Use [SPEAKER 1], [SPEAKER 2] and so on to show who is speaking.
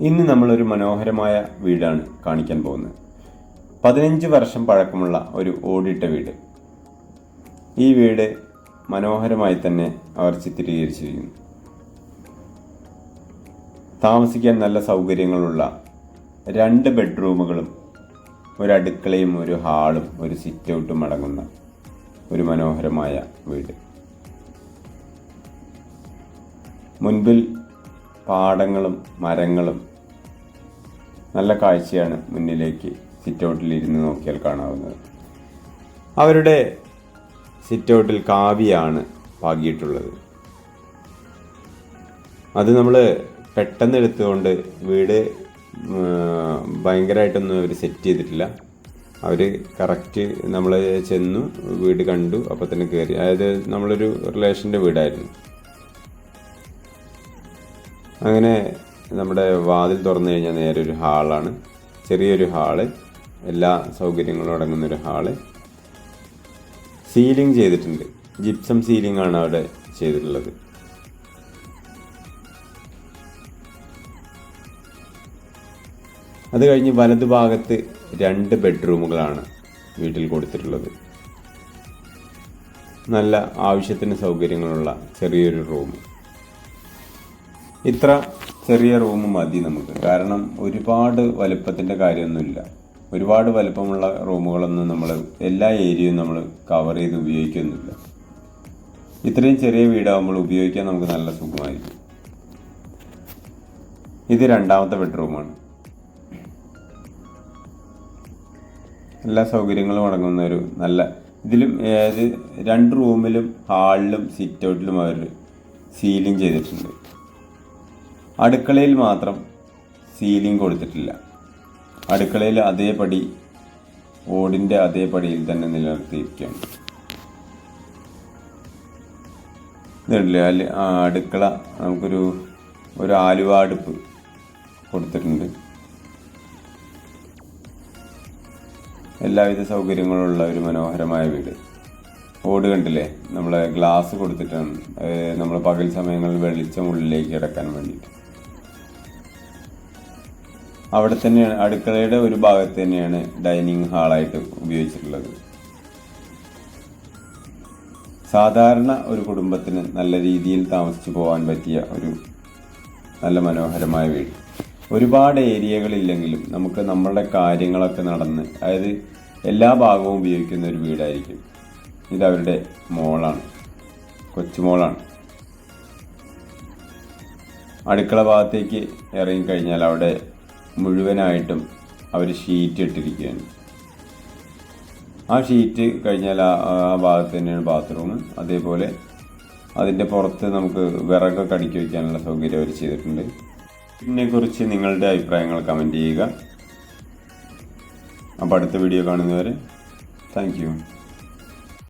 [SPEAKER 1] ഇന്ന് നമ്മളൊരു മനോഹരമായ വീടാണ് കാണിക്കാൻ പോകുന്നത്. പതിനഞ്ച് വർഷം പഴക്കമുള്ള ഒരു ഓടിട്ട വീട്. ഈ വീട് മനോഹരമായി തന്നെ അവർ ചിത്രീകരിച്ചിരിക്കുന്നു. താമസിക്കാൻ നല്ല സൗകര്യങ്ങളുള്ള രണ്ട് ബെഡ്റൂമുകളും ഒരു അടുക്കളയും ഒരു ഹാളും ഒരു സിറ്റ് ഔട്ടും അടങ്ങുന്ന ഒരു മനോഹരമായ വീട്. മുൻപിൽ പാടങ്ങളും മരങ്ങളും നല്ല കാഴ്ചയാണ് മുന്നിലേക്ക് സിറ്റൗട്ടിൽ ഇരുന്ന് നോക്കിയാൽ കാണാവുന്നത്. അവരുടെ സിറ്റൗട്ടിൽ കാവ്യാണ് പാകിയിട്ടുള്ളത്. അത് നമ്മൾ പെട്ടെന്ന് എടുത്തുകൊണ്ട് വീട് ഭയങ്കരമായിട്ടൊന്നും അവർ സെറ്റ് ചെയ്തിട്ടില്ല. അവർ കറക്റ്റ് നമ്മൾ ചെന്നു വീട് കണ്ടു അപ്പോൾ തന്നെ കയറി അതായത് നമ്മളൊരു റിലേഷന്റെ വീടായിരുന്നു. അങ്ങനെ നമ്മുടെ വാതിൽ തുറന്നു കഴിഞ്ഞാൽ നേരെ ഒരു ഹാളാണ്. ചെറിയൊരു ഹാൾ എല്ലാ സൗകര്യങ്ങളും അടങ്ങുന്ന ഒരു ഹാൾ. സീലിംഗ് ചെയ്തിട്ടുണ്ട്. ജിപ്സം സീലിംഗ് ആണ് അവിടെ ചെയ്തിട്ടുള്ളത്. അത് കഴിഞ്ഞ് വലതുഭാഗത്ത് രണ്ട് ബെഡ്റൂമുകളാണ് വീട്ടിൽ കൊടുത്തിട്ടുള്ളത്. നല്ല ആവശ്യത്തിന് സൗകര്യങ്ങളുള്ള ചെറിയൊരു റൂം. ഇത്ര ചെറിയ റൂം മതി നമുക്ക്. കാരണം ഒരുപാട് വലുപ്പത്തിന്റെ കാര്യമൊന്നുമില്ല. ഒരുപാട് വലുപ്പമുള്ള റൂമുകളൊന്നും നമ്മൾ എല്ലാ ഏരിയയും നമ്മൾ കവർ ചെയ്ത് ഉപയോഗിക്കുന്നില്ല. ഇത്രയും ചെറിയ വീടാകുമ്പോൾ ഉപയോഗിക്കാൻ നമുക്ക് നല്ല സുഖമായിരിക്കും. ഇത് രണ്ടാമത്തെ ബെഡ്റൂമാണ് എല്ലാ സൗകര്യങ്ങളും അടങ്ങുന്ന ഒരു നല്ല ഇതിലും ഏത് രണ്ട് റൂമിലും ഹാളിലും സിറ്റ് ഔട്ടിലും അവർ സീലിംഗ് ചെയ്തിട്ടുണ്ട്. അടുക്കളയിൽ മാത്രം സീലിംഗ് കൊടുത്തിട്ടില്ല. അടുക്കളയിൽ അതേപടി ഓടിന്റെ അതേ പടിയിൽ തന്നെ നിലനിർത്തിയിരിക്കുകയാണ്. ഇതുണ്ടല്ലേ? അല്ല അടുക്കള നമുക്കൊരു ഒരു ആലുവ അടുപ്പ് കൊടുത്തിട്ടുണ്ട്. എല്ലാവിധ സൗകര്യങ്ങളുള്ള ഒരു മനോഹരമായ വീട്. ഓട് കണ്ടില്ലേ? നമ്മളെ ഗ്ലാസ് കൊടുത്തിട്ടാണ് നമ്മൾ പകൽ സമയങ്ങളിൽ വെളിച്ചം ഉള്ളിലേക്ക് കിടക്കാൻ വേണ്ടിയിട്ട്. അവിടെ തന്നെ അടുക്കളയുടെ ഒരു ഭാഗത്ത് തന്നെയാണ് ഡൈനിങ് ഹാളായിട്ട് ഉപയോഗിച്ചിട്ടുള്ളത്. സാധാരണ ഒരു കുടുംബത്തിന് നല്ല രീതിയിൽ താമസിച്ചു പോകാൻ പറ്റിയ ഒരു നല്ല മനോഹരമായ വീട്. ഒരുപാട് ഏരിയകളില്ലെങ്കിലും നമുക്ക് നമ്മളുടെ കാര്യങ്ങളൊക്കെ നടന്ന് അതായത് എല്ലാ ഭാഗവും ഉപയോഗിക്കുന്ന ഒരു വീടായിരിക്കും. ഇത് അവരുടെ മോളാണ് കൊച്ചുമോളാണ്. അടുക്കള ഭാഗത്തേക്ക് ഇറങ്ങിക്കഴിഞ്ഞാൽ അവിടെ മുഴുവനായിട്ടും അവർ ഷീറ്റ് ഇട്ടിരിക്കുകയാണ്. ആ ഷീറ്റ് കഴിഞ്ഞാൽ ആ ആ ഭാഗത്ത് തന്നെയാണ് ബാത്റൂം അതേപോലെ അതിന്റെ പുറത്ത് നമുക്ക് വിറകൊക്കെ അടുക്കി വയ്ക്കാനുള്ള സൗകര്യം അവർ ചെയ്തിട്ടുണ്ട്. ഇതിനെക്കുറിച്ച് നിങ്ങളുടെ അഭിപ്രായങ്ങൾ കമന്റ് ചെയ്യുക. അപ്പോൾ അടുത്ത വീഡിയോ കാണുന്നവരെ താങ്ക്